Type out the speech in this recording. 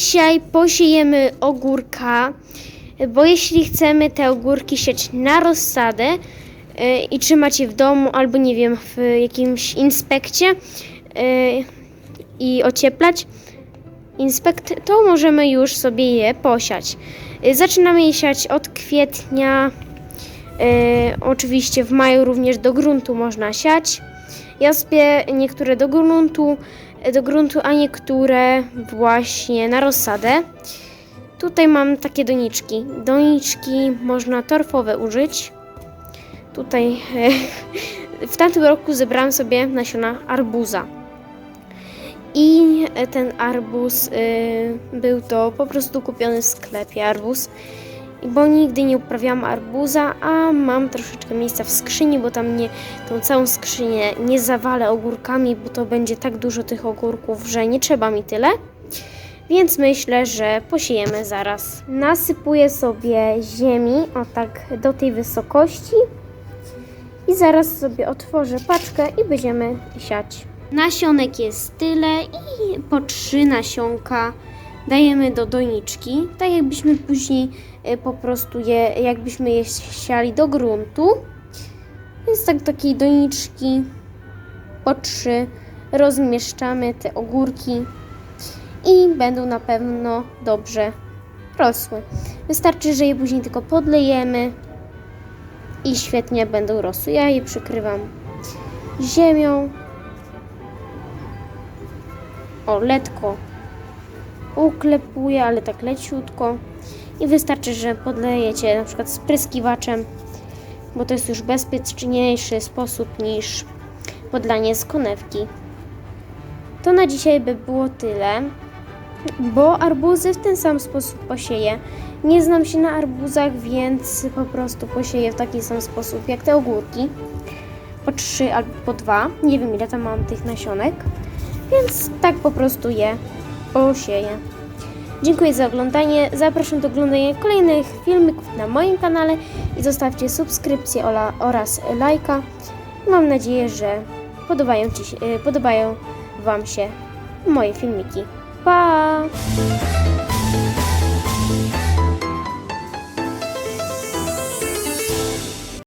dzisiaj posiejemy ogórka, bo jeśli chcemy te ogórki sieć na rozsadę y, i trzymać je w domu albo nie wiem, w jakimś inspekcie y, i ocieplać inspekt, to możemy już sobie je posiać. Y, Zaczynamy je siać od kwietnia. Oczywiście w maju również do gruntu można siać. Ja sypię niektóre do gruntu, do gruntu, a niektóre właśnie na rozsadę. Tutaj mam takie doniczki. Doniczki można torfowe użyć. Tutaj e, w tamtym roku zebrałam sobie nasiona arbuza. I e, ten arbuz był to po prostu kupiony w sklepie arbuz. Bo nigdy nie uprawiałam arbuza, a mam troszeczkę miejsca w skrzyni, bo tam nie, tą całą skrzynię nie zawalę ogórkami, bo to będzie tak dużo tych ogórków, że nie trzeba mi tyle. Więc myślę, że posiejemy zaraz. Nasypuję sobie ziemi, o tak do tej wysokości. I zaraz sobie otworzę paczkę i będziemy siać. Nasionek jest tyle i po trzy nasionka dajemy do doniczki, tak jakbyśmy później y, po prostu je, jakbyśmy je siali do gruntu. Więc tak takiej doniczki po trzy rozmieszczamy te ogórki i będą na pewno dobrze rosły. Wystarczy, że je później tylko podlejemy i świetnie będą rosły. Ja je przykrywam ziemią. O, letko uklepuję, ale tak leciutko. I wystarczy, że podlejecie na przykład spryskiwaczem, bo to jest już bezpieczniejszy sposób niż podlanie z konewki. To na dzisiaj by było tyle, bo arbuzy w ten sam sposób posieję. Nie znam się na arbuzach, więc po prostu posieję w taki sam sposób jak te ogórki. Po trzy albo po dwa. Nie wiem ile tam mam tych nasionek, więc tak po prostu je posieję. Dziękuję za oglądanie. Zapraszam do oglądania kolejnych filmików na moim kanale i zostawcie subskrypcję oraz lajka. Mam nadzieję, że podobają, ci y, podobają Wam się moje filmiki. Pa!